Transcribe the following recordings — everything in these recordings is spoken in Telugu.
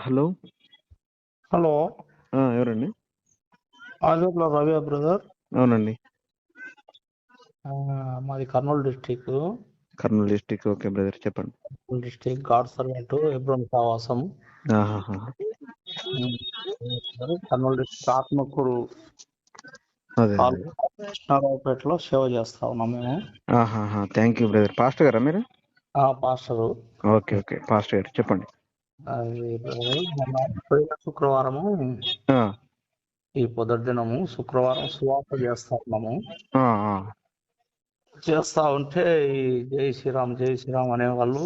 హలో. హలో. ఎవరండి? ఆదిలో రవి బ్రదర్. అవునండి. మాది Kurnool district. Kurnool district okay brother చెప్పండి. Kurnool district God servant Hebron సావాసం కర్నూలు డిస్టిక్ ఆత్మకూరు కృష్ణారావుపేటలో సేవ చేస్తా ఉన్నాం మేము. Thank you brother. పాస్టర్ గారా మీరు? ఆ పాస్టరు. Okay okay. పాస్టర్ గారు చెప్పండి. శుక్రవారము ఈ పొద్దుటి దినము శుక్రవారం సువార్త చేస్తా ఉన్నాము. చేస్తా ఉంటే ఈ జై శ్రీరామ్ జై శ్రీరామ్ అనే వాళ్ళు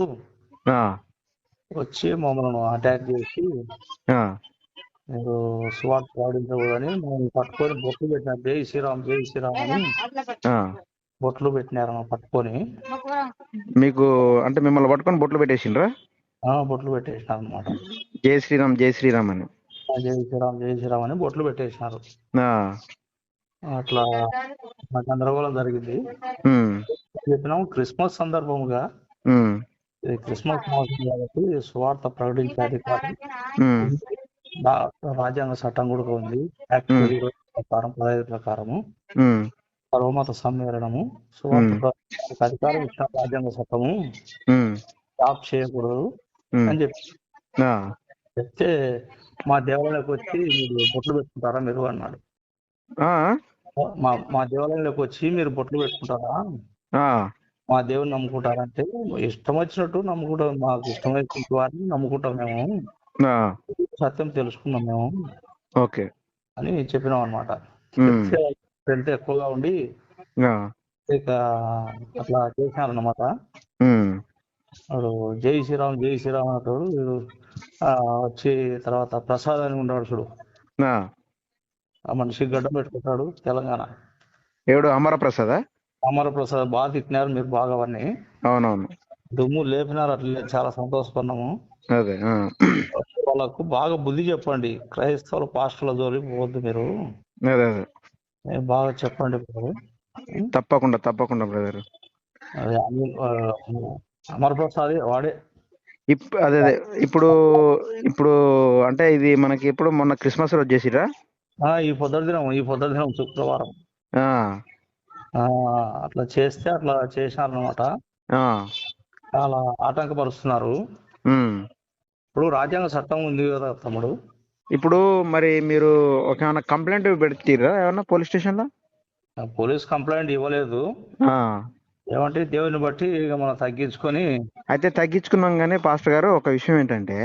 వచ్చి మమ్మల్ని అటాక్ చేసి. మీరు సువార్త పాడించకూడదని మేము పట్టుకొని బొట్లు పెట్టినారు జై శ్రీరామ్ జై శ్రీరామ్ అని. బొట్లు పెట్టినారు పట్టుకొని మీకు అంటే మిమ్మల్ని పట్టుకొని బొట్లు పెట్టేసిండ్రా బొట్లు పెట్టేసినారు అనమాట జై శ్రీరామ్ జై శ్రీరామ్ అని. జై శ్రీరామ్ జై శ్రీరామ్ అని బొట్లు పెట్టేసినారు. అట్లా మా గందరగోళం జరిగింది. చెప్పినాం క్రిస్మస్ సందర్భముగా క్రిస్మస్ మాసం కాబట్టి సువార్త ప్రకటించే అధికారం ఉమ్, రా- రాజ్యాంగ చట్టం కూడా ఉంది. ప్రకారం పదహైదు ప్రకారము. సర్వమత సమ్మేళనము సువార్త అధికారం ఇచ్చిన రాజ్యాంగ చట్టము స్టాప్ చేయకూడదు. అని చెప్పి. చెప్తే మా దేవాలయంలోకి వచ్చి మీరు బొట్లు పెట్టుకుంటారా మీరు అన్నాడు. మా మా దేవాలయంలోకి వచ్చి మీరు బొట్లు పెట్టుకుంటారా. మా దేవుని నమ్ముకుంటారంటే ఇష్టం వచ్చినట్టు నమ్ముకుంటాం మాకు ఇష్టం వచ్చిన వారిని నమ్ముకుంటాం మేము. సత్యం తెలుసుకున్నాం మేము. ఓకే. అని చెప్పినాం అనమాట ఉమ్, ఫ్రెండ్ ఎక్కువగా ఉండి ఇక అట్లా చేసినారన్నమాట. ఉమ్, వాడు జై శ్రీరామ్ జై శ్రీరామ్ అంటాడు. వీడు ఆ, వచ్చి తర్వాత ప్రసాద్ అని ఉన్నాడు చూడు. ఆ. మనిషి గడ్డ పెట్టుకుంటాడు తెలంగాణ. ఎవడు? అమరప్రసాదా? అమర ప్రసాద్ బాగా తిట్టినారు మీరు బాగా అవన్నీ. అవునవును. దుమ్ము లేపినారు అట్లే చాలా సంతోషపడినాము. అదే. వాళ్ళకు బాగా బుద్ధి చెప్పండి. క్రైస్తవుల పాస్టర్ల జోలి పోవద్దు మీరు. అదే అదే. ఏ బాగా చెప్పండి తప్పకుండా తప్పకుండా బ్రదర్. అదే అమర్ ప్రసాద్ వాడే. అదే అదే. ఇప్పుడు ఇప్పుడు అంటే ఇది మనకి ఎప్పుడు మొన్న క్రిస్మస్ రోజు చేసిరా ఆ, ఈ పొద్దుటి దినం ఈ పొద్దుటి దినం శుక్రవారం. అట్లా చేస్తే అట్లా చేసినారనమాట ఆ, చాలా ఆటంకపరుస్తున్నారు. ఇప్పుడు రాజ్యాంగ చట్టం ఉంది కదా తమ్ముడు. ఇప్పుడు మరి మీరు ఒక కంప్లైంట్ పెడతీరా ఏమన్నా పోలీస్ స్టేషన్లో? ఆ, పోలీస్ కంప్లైంట్ ఇవ్వలేదు. ఆ. ఏమంటే దేవుని బట్టి ఇక మనం తగ్గించుకొని అయితే తగ్గించుకున్నాం కానీ పాస్టర్ గారు ఒక విషయం ఏంటంటే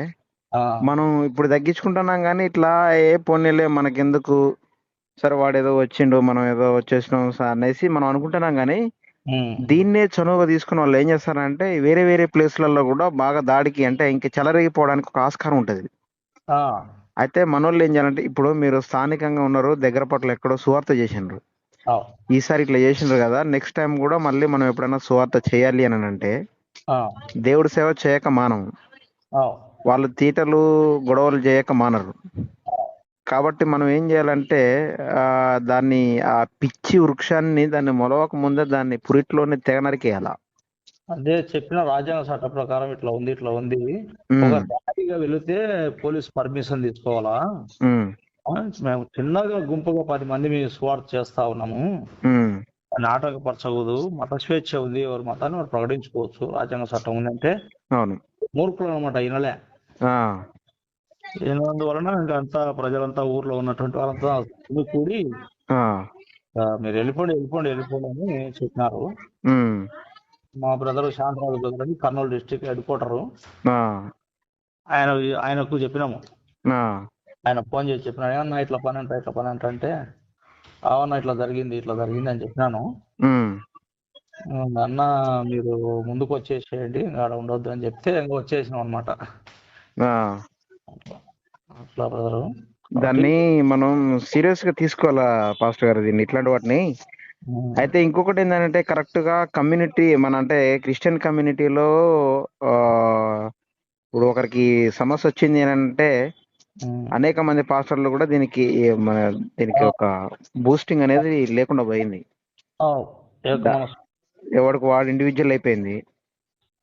మనం ఇప్పుడు తగ్గించుకుంటున్నాం కానీ ఇట్లా ఏ పోనీలే మనకెందుకు? సరే వాడు ఏదో వచ్చిండు మనం ఏదో వచ్చేసినాం సార్ అనేసి మనం అనుకుంటున్నాం కానీ దీన్నే చనువుగా తీసుకున్న వాళ్ళు ఏం చేస్తారంటే వేరే వేరే ప్లేస్లలో కూడా బాగా దాడికి అంటే ఇంక చెలరేగిపోవడానికి ఒక ఆస్కారం ఉంటుంది. అయితే మనోళ్ళు ఏం చేయాలంటే ఇప్పుడు మీరు స్థానికంగా ఉన్నారు దగ్గర పట్ల ఎక్కడో సువార్త చేసిండ్రు. ఆ, ఈసారి ఇట్లా చేసిండ్రు కదా నెక్స్ట్ టైం కూడా మళ్ళీ మనం ఎప్పుడైనా సువార్త చేయాలి అని అంటే దేవుడి సేవ చేయక మానం వాళ్ళు తీటలు గొడవలు చేయక మానరు. కాబట్టి మనం ఏం చేయాలంటే ఆ దాన్ని ఆ పిచ్చి వృక్షాన్ని దాన్ని మొలవక ముందే దాన్ని పురిట్లోనే తెగ నరికేయాల. అదే చెప్పిన రాజ్యాంగ చట్ట ప్రకారం ఇట్లా ఉంది ఇట్లా ఉంది. ఒక వెళితే పోలీస్ పర్మిషన్ తీసుకోవాలా? మేము చిన్నగా గుంపుగా పది మంది మీ స్వార్థ చేస్తా ఉన్నాము. ఆటంకపరచకూడదు మత స్వేచ్ఛ ఉంది ఎవరి మతాన్ని వారు ప్రకటించుకోవచ్చు. రాజ్యాంగ చట్టం ఉందంటే అవును. మూర్ఖులు అనమాట ఈయనలే ఈయనందువలన ఇంకా అంతా ప్రజలంతా ఊర్లో ఉన్నటువంటి వాళ్ళంతా కూడి మీరు వెళ్ళిపోండి వెళ్ళిపోండి వెళ్ళిపోండి అని చెప్పినారు. మా బ్రదర్ శాంతరాజు బ్రదర్ అని కర్నూలు డిస్టిక్ హెడ్ క్వార్టర్. ఆయనకు చెప్పినాము. ఆయన ఫోన్ చేసి చెప్పినాడు అన్న ఇట్లా పని అంట ఇట్లా పని అంట అంటే అవునా ఇట్లా జరిగింది ఇట్లా జరిగింది అని చెప్పినాను. అన్న మీరు ముందుకు వచ్చేసేయండి ఆడ ఉండొద్దు అని చెప్తే ఇంకా వచ్చేసినాం అనమాట ఆ. అట్లా బ్రదరు. దాన్ని మనం సీరియస్గా తీసుకోవాలా పాస్టర్ గారు దీన్ని ఇట్లాంటి వాటిని? అయితే ఇంకొకటి ఏంటంటే కరెక్ట్గా కమ్యూనిటీ మన అంటే క్రిస్టియన్ కమ్యూనిటీలో ఇప్పుడు ఒకరికి సమస్య వచ్చింది అంటే అనేక మంది పాస్టర్లు కూడా దీనికి మన దీనికి ఒక బూస్టింగ్ అనేది లేకుండా పోయింది. ఎవడికి వాడు ఇండివిజువల్ అయిపోయింది.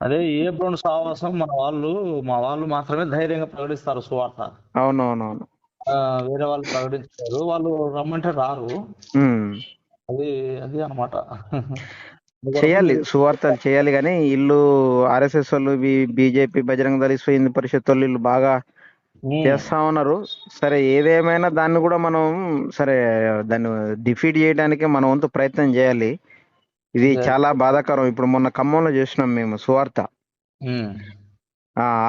అదే ఏ బ్రౌన్ సావాసం మన వాళ్ళు మా వాళ్ళు మాత్రమే ధైర్యంగా ప్రకటిస్తారు సువార్త. అవునవునవును. వేరే వాళ్ళు ప్రకటించారు వాళ్ళు రమ్మంటే రారు. అది అది అనమాట చేయాలి సువార్తలు చేయాలి కానీ ఇల్లు ఆర్ఎస్ఎస్ వాళ్ళు బీజేపీ బజరంగ దళి హిందూ పరిషత్ వాళ్ళు వీళ్ళు బాగా చేస్తా ఉన్నారు. సరే ఏదేమైనా దాన్ని కూడా మనం సరే దాన్ని డిఫీట్ చేయడానికి మన వంతు ప్రయత్నం చేయాలి. ఇది చాలా బాధాకరం. ఇప్పుడు మొన్న ఖమ్మంలో చేసినాం మేము సువార్త.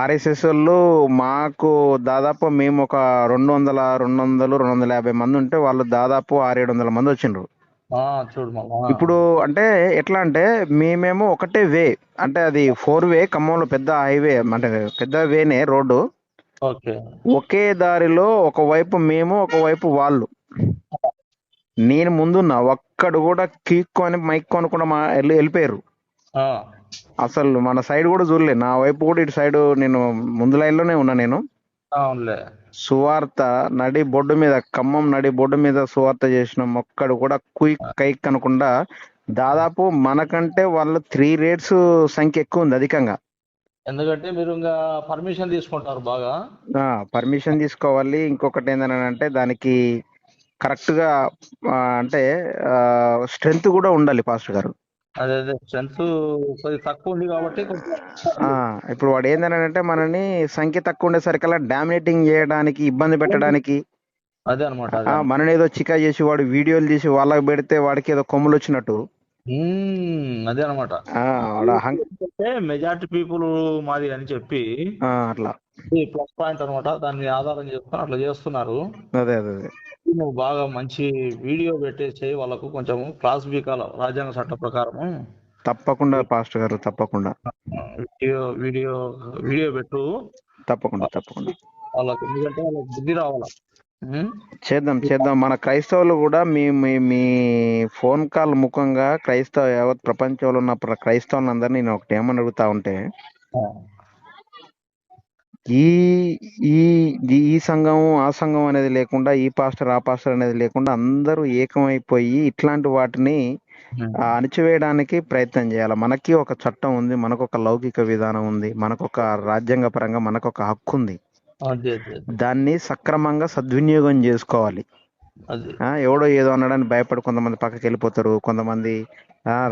ఆర్ఎస్ఎస్ వాళ్ళు మాకు దాదాపు మేము ఒక రెండు వందల రెండు వందలు రెండు వందల యాభై మంది ఉంటే వాళ్ళు దాదాపు ఆరు ఏడు వందల మంది వచ్చిండ్రు. ఇప్పుడు అంటే ఎట్లా అంటే మేమేమో ఒకటే వే అంటే అది ఫోర్ వే ఖమ్మంలో పెద్ద హైవే అంటే పెద్ద వేనే రోడ్డు. ఒకే దారిలో ఒకవైపు మేము ఒకవైపు వాళ్ళు. నేను ముందున్నా ఒక్కడు కూడా కీక్కొని మైక్ కొనకుండా మా వెళ్ళి వెళ్ళిపోయారు. అసలు మన సైడ్ కూడా చూడలే. నా వైపు కూడా ఇటు సైడ్ నేను ముందు లైన్లోనే ఉన్నా నేను. సువార్త నడి బొడ్డు మీద ఖమ్మం నడి బొడ్డు మీద సువార్త చేసిన ఒక్కడు కూడా కుయిక్ కైక్ అనకుండా దాదాపు మనకంటే వాళ్ళు త్రీ రేట్స్ సంఖ్య ఎక్కువ ఉంది అధికంగా. ఎందుకంటే మీరు ఇంకా పర్మిషన్ తీసుకుంటారు బాగా. పర్మిషన్ తీసుకోవాలి. ఇంకొకటి ఏంటంటే దానికి కరెక్ట్గా అంటే స్ట్రెంగ్త్ కూడా ఉండాలి పాస్టర్ గారు. అదే అదే కొద్దిగా తక్కువ ఉంది కాబట్టి ఇప్పుడు వాడు ఏంటంటే మనని సంఖ్య తక్కువ ఉండేసరికల్లా డామినేటింగ్ చేయడానికి ఇబ్బంది పెట్టడానికి అదే అనమాట మనని ఏదో చికా చేసి వాడు వీడియోలు తీసి వాళ్ళకి పెడితే వాడికి ఏదో కొమ్ములు వచ్చినట్టు. అదే అనమాట. మెజారిటీ పీపుల్ మాది అని చెప్పి అట్లా. ప్లస్ పాయింట్ అనమాట. దాన్ని ఆధారం చేసుకొని అట్లా చేస్తున్నారు. అదే అదే నువ్వు బాగా మంచి వీడియో పెట్టేసి వాళ్ళకు కొంచెం క్లాస్ బీకాల రాజ్యాంగ చట్ట ప్రకారం తప్పకుండా పాస్టర్ గారు తప్పకుండా. వీడియో వీడియో వీడియో పెట్టు. తప్పకుండా తప్పకుండా. వాళ్ళకి ఎందుకంటే వాళ్ళకి బుద్ధి రావాలా? చేద్దాం చేద్దాం. మన క్రైస్తవులు కూడా మీ మీ మీ ఫోన్ కాల్ ముఖంగా క్రైస్తవ యావత్ ప్రపంచంలో ఉన్న క్రైస్తవులందరినీ నేను ఒకటి ఏమని అడుగుతా ఉంటే ఈ ఈ ఈ- సంఘం ఆ సంఘం అనేది లేకుండా ఈ పాస్టర్ ఆ పాస్టర్ అనేది లేకుండా అందరూ ఏకమైపోయి ఇట్లాంటి వాటిని అణిచివేయడానికి ప్రయత్నం చేయాలి. మనకి ఒక చట్టం ఉంది మనకు ఒక లౌకిక విధానం ఉంది మనకు ఒక రాజ్యాంగ పరంగా మనకు ఒక హక్కు ఉంది. దాన్ని సక్రమంగా సద్వినియోగం చేసుకోవాలి. ఎవడో ఏదో అనడానికి భయపడి కొంతమంది పక్కకి వెళ్ళిపోతారు కొంతమంది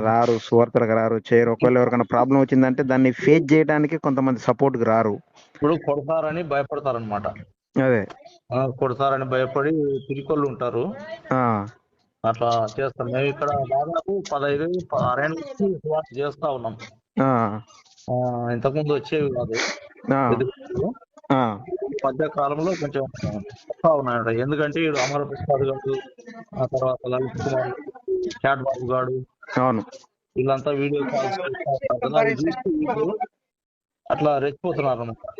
రారు సువార్తలకు రారు చేయరు. ఒకవేళ ఎవరికైనా ప్రాబ్లం వచ్చిందంటే దాన్ని ఫేస్ చేయడానికి కొంతమంది సపోర్ట్కి రారు. ఇప్పుడు కొడతారని భయపడతారనమాట అదే. కొడతారని భయపడి తిరికొల్లు ఉంటారు. ఆ, అట్లా చేస్తాం మేము ఇక్కడ దాదాపు పదహైదు ప- అరవై నుంచి సువార్త చేస్తా ఉన్నాం. ఇంతకుముందు వచ్చేవి కాదు. మధ్య కాలంలో కొంచెం వస్తా ఉన్నాయట. ఎందుకంటే ఈడు అమర ప్రసాద్ గారు ఆ తర్వాత లలిత్ కుమార్ చాట్ బాబు గాడు అవును. వీళ్ళంతా వీడియో కాల్స్ అట్లా రెచ్చిపోతున్నారు అన్నమాట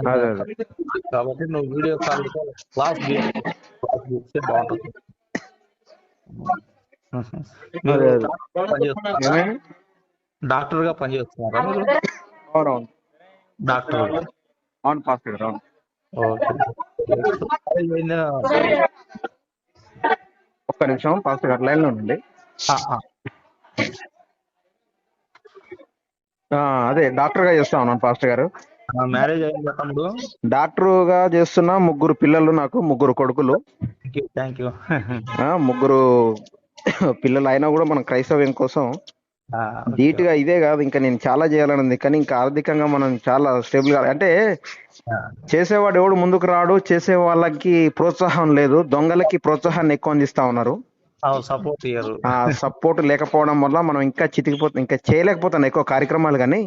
అదే అదే. కాబట్టి నువ్వు వీడియో కాల్ క్లాస్ క్లాస్ ఇస్తే బాగుంటుంది. డాక్టర్గా పనిచేస్తున్నారా? మీరు? డాక్టర్ అవును పాస్టర్ గారు ఒక్క నిమిషం పాస్టర్ గారు లైన్లో ఉండండి. అదే డాక్టర్గా చేస్తా ఉన్నాను పాస్టర్ గారు. మ్యారేజ్ అయిందా తమ్ముడు? డాక్టర్గా చేస్తున్న ముగ్గురు పిల్లలు నాకు ముగ్గురు కొడుకులు. థ్యాంక్ యూ ఆ, ముగ్గురు పిల్లలు అయినా కూడా మన క్రైస్తవ్యం కోసం ధీటుగా ఇదే కాదు ఇంకా నేను చాలా చేయాలని ఉంది కానీ ఇంకా ఆర్థికంగా మనం చాలా స్టేబుల్గా అంటే చేసేవాడు ఎవడు ముందుకు రాడు చేసే వాళ్ళకి ప్రోత్సాహం లేదు దొంగలకి ప్రోత్సాహాన్ని ఎక్కువ అందిస్తా ఉన్నారు. సపోర్ట్ సపోర్ట్ లేకపోవడం వల్ల మనం ఇంకా చితికిపోతాం ఇంకా చేయలేకపోతాం ఎక్కువ కార్యక్రమాలు కానీ.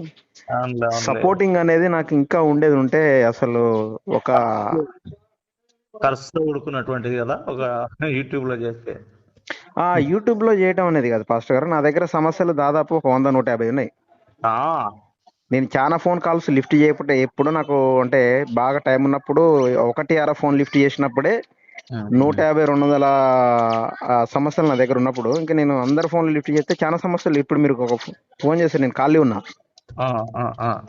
సపోర్టింగ్ అనేది నాకు ఇంకా ఉండేది ఉంటే అసలు ఒక ఖర్చుతో ఉడుకున్నటువంటిది కదా ఒక యూట్యూబ్లో చేస్తే. ఆ యూట్యూబ్లో చేయటం అనేది కాదు పాస్టర్ గారు. నా దగ్గర సమస్యలు దాదాపు ఒక వంద నూట యాభై ఉన్నాయి. ఆ, నేను చాలా ఫోన్ కాల్స్ లిఫ్ట్ చేయకపోతే ఎప్పుడు నాకు అంటే బాగా టైం ఉన్నప్పుడు ఒకటి అర ఫోన్ లిఫ్ట్ చేసినప్పుడే నూట యాభై రెండు వందల సమస్యలు నా దగ్గర ఉన్నప్పుడు ఇంకా నేను అందరి ఫోన్లు లిఫ్ట్ చేస్తే చాలా సమస్యలు. ఇప్పుడు మీరు ఒక ఫోన్ చేస్తే నేను ఖాళీ ఉన్నా. ఆ, ఆ, ఆ.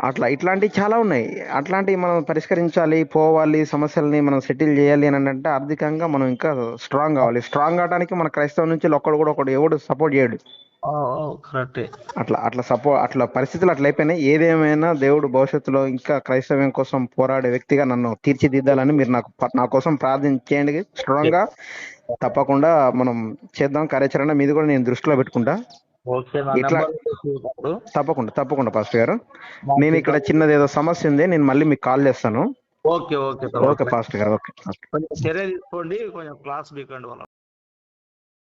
అట్లా ఇట్లాంటివి చాలా ఉన్నాయి. అట్లాంటివి మనం పరిష్కరించాలి పోవాలి సమస్యల్ని మనం సెటిల్ చేయాలి అని అంటే ఆర్థికంగా మనం ఇంకా స్ట్రాంగ్ కావాలి. స్ట్రాంగ్ అవడానికి మన క్రైస్తవం నుంచి ఒక్కడు కూడా ఒకడు ఎవడు సపోర్ట్ చేయడు. కరెక్టే. అట్లా అట్లా సపో అట్లా పరిస్థితులు అట్లా అయిపోయినాయి. ఏదేమైనా దేవుడు భవిష్యత్తులో ఇంకా క్రైస్తవ్యం కోసం పోరాడే వ్యక్తిగా నన్ను తీర్చిదిద్దాలని మీరు నాకు నా కోసం ప్రార్థన చేయండి. స్ట్రాంగ్గా తప్పకుండా మనం చేద్దాం. కార్యాచరణ మీది కూడా నేను దృష్టిలో పెట్టుకుంటా. ఇట్లా- తప్పకుండా తప్పకుండా పాస్టర్ గారు. నేను ఇక్కడ చిన్నది ఏదో సమస్య ఉంది నేను మళ్ళీ మీకు కాల్ చేస్తాను. ఓకే ఓకే ఓకే పాస్టర్ గారు ఓకే చర్య తీసుకోండి కొంచెం క్లాస్ బీకండి వాళ్ళ